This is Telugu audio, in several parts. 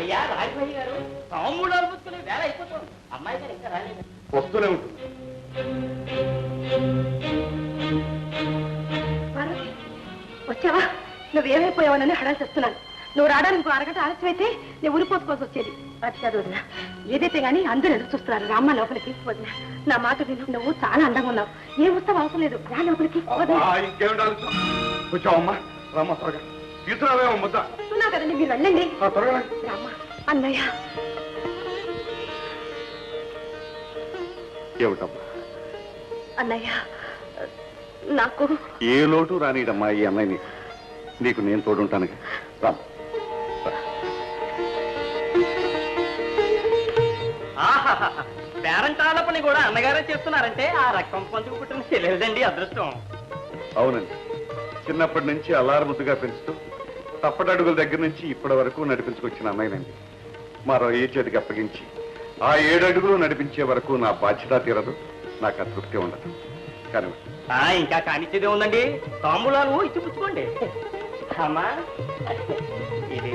అయ్యా రాజభయ్య గారు తాముళ్ళు పుచ్చుకునే వేళ అయిపోతుంది అమ్మాయి గారు ఇంకా రాలేదు. వస్తూనే ఉంటుంది. పార్వతి, వచ్చావా? నువ్వేమైపోయావనని హడాల్సి వస్తున్నాను నువ్వు రావడానికి ఇంకో అరగంట ఆలస్యం అయితే నేను ఊరిపోసుకోవాల్సి వచ్చేది. అది కాదు వదిన ఏదైతే గానీ అందరూ ఎదురు చూస్తున్నారు. రామ్మ లోపలికి వదిన. నా మాట విను. నువ్వు చాలా అందంగా ఉన్నావు. ఏ ఉత్సవం అవసరం లేదు. రా లోపలికి వదిన. ఇంకేమిటి ఆలోచన వచ్చావమ్మా. రామ్మ త్వరగా. తీసుకురావేమో ముద్ద. కదండి మీరు వెళ్ళండి. అన్నయ్య. ఏమిటమ్మా? అన్నయ్య నాకు ఏ లోటు రానిడమ్మా ఈ అమ్మాయి నీకు నేను తోడుంటాను రామ్ ఆహాహాహా. పేరంటాల పని కూడా అన్నగారే చేస్తున్నారంటే ఆ రక్తం పంచుకు పుట్టిన తెలియదండి అదృష్టం. అవునండి. చిన్నప్పటి నుంచి అల్లారు ముద్దుగా పెంచుతూ తప్పటడుగుల దగ్గర నుంచి ఇప్పటి వరకు నడిపించుకొచ్చిన అమ్మాయినండి మరో ఏ చేతికి అప్పగించి ఆ ఏడు అడుగులు నడిపించే వరకు నా బాధ్యత తీరదు నాకు ఆ తృప్తి ఉండదు. కానీ ఆ, ఇంకా కానిచ్చేదే ఉందండి. తాంబూలాలు ఇచ్చి పుచ్చుకోండి. అమ్మా. ఇది.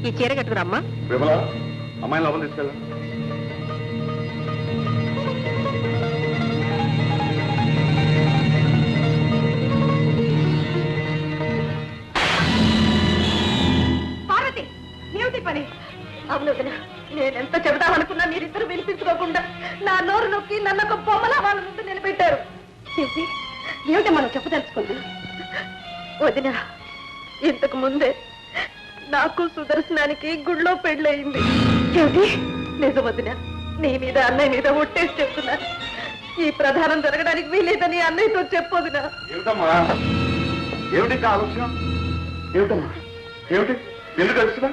ఈ చీర కట్టుకురమ్మా విమల అమ్మాయిని లోపల తీసుకెళ్ళా అవును వదిన నేనెంత చెబుదామనుకున్నా మీరిద్దరు వినిపించుకోకుండా నా నోరు నొక్కి నన్ను ఒక బొమ్మలా వాళ్ళ ముందు నిలబెట్టారు. ఏమిటి? మనం చెప్పదలుచుకుంది వదిన ఇంతకు ముందే నాకు సుదర్శనానికి గుళ్ళో పెళ్ళయింది. ఏమిటి? నిజం వదిన నీ మీద అన్నయ్య మీద ఒట్టేసి చెప్తున్నాను ఈ ప్రధానం జరగడానికి వీలేదని అన్నయ్యతో చెప్పొదినా ఏమిటమ్మా? ఏమిటి ఆలోచన ఏమిటమ్మా? ఏమిటి? ఎందుకు కలుస్తున్నా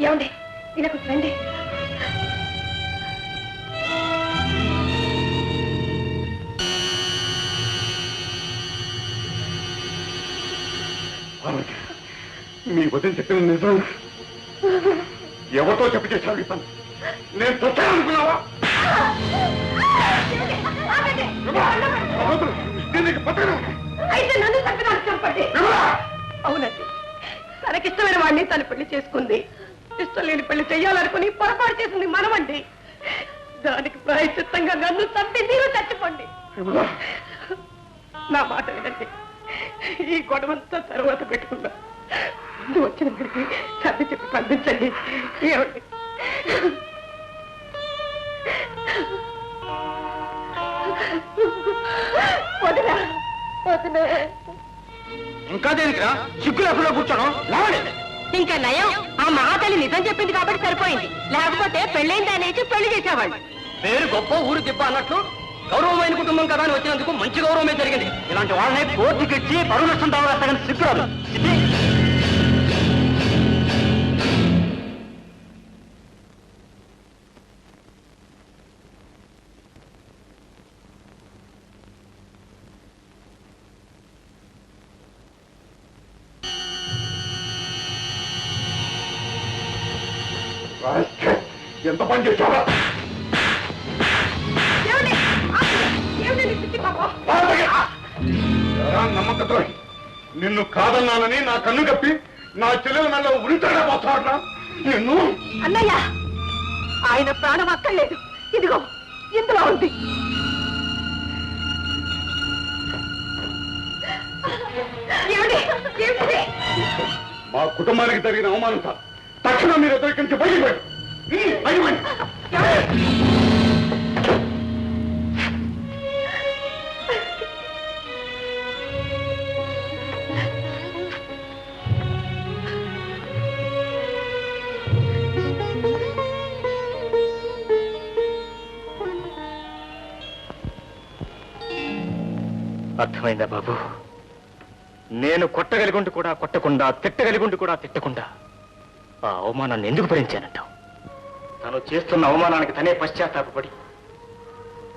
ఏమండి? ఇలా రండి. పార్వతి, మీ వదిన చెప్పిన నిజం. ఎవరితో చెప్పి చేశావు ఈ పని? నేను వదలు, బతకను. అయితే నన్ను చంపడానికి చంపండి. విమల! అవునండి. తనకిష్టమైన వాడిని తను పెళ్ళి చేసుకుంది. ఇష్టం లేని పెళ్ళి చెయ్యాలనుకుని పొరపాటు చేసింది మనమండి. దానికి ప్రాయచిత్తంగా నన్ను చంపి మీరు చచ్చిపోండి! నా మాట వినండి. ఈ గొడవంతా తర్వాత పెట్టుకుందా ముందు వచ్చిన వాడికి సర్ది చెప్పి పంపించండి. ఏమండి? వదినా ఇంకా దేనికిరా? సిగ్గులు ఎప్పుడో కూర్చోను. లేవండి. ఇంకా నయం. ఆ మహాతల్లి నిజం చెప్పింది కాబట్టి సరిపోయింది. లేకపోతే పెళ్ళైంది అనేసి పెళ్ళి చేసేవాళ్ళు. పేరు గొప్ప ఊరు దిబ్బ అన్నట్లు గౌరవమైన కుటుంబం కదా అని వచ్చినందుకు మంచి గౌరవమే జరిగింది. ఇలాంటి వాళ్ళని కోర్టుకిచ్చి పరువు నష్టం దావరేస్తాగని సిగ్గురాదు. ఎంత పని పాపం? నమ్మకతో నిన్ను కాదన్నానని నా కన్ను కప్పి నా చెల్లెల మెల్ల ఉరితాడా పోతాడా నిన్ను? అన్నయ్య! ఆయన ప్రాణం అక్కర్లేదు. ఇదిగో ఇందులో ఉంది. మా కుటుంబానికి జరిగిన అవమానం సార్ తక్షణం మీరు ఇక్కడి నుంచి బయటికి అర్థమైందా బాబు? నేను కొట్టగలిగుండి కూడా కొట్టకుండా తిట్టగలిగుండి కూడా తిట్టకుండా. ఆ అవమానాన్ని ఎందుకు భరించానంటావు? తను చేస్తున్న అవమానానికి తనే పశ్చాత్తాపడి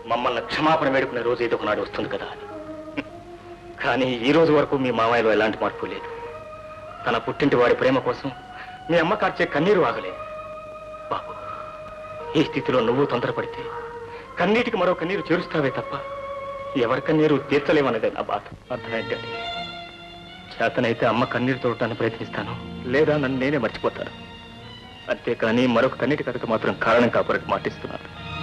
మమ్మల్ని క్షమాపణ వేడుకునే రోజు ఏదో ఒకనాడు వస్తుంది కదా అని. కానీ ఈ రోజు వరకు మీ మామయ్యలో ఎలాంటి మార్పు లేదు. తన పుట్టింటి వాడి ప్రేమ కోసం మీ అమ్మ కార్చే కన్నీరు ఆగలేదు బాబు ఈ స్థితిలో నువ్వు తొందరపడితే కన్నీటికి మరో కన్నీరు చేరుస్తావే తప్ప ఎవరి కన్నీరు తీర్చలేమన్నదే నా బాధ. అర్థమైందండి? చేతనైతే అమ్మ కన్నీరు చూడటానికి ప్రయత్నిస్తాను. లేదా నన్ను నేనే మర్చిపోతాను. అంతేకాని మరొక కన్నీటి కథకు మాత్రం కారణం కాపాడక మాటిస్తున్నాను.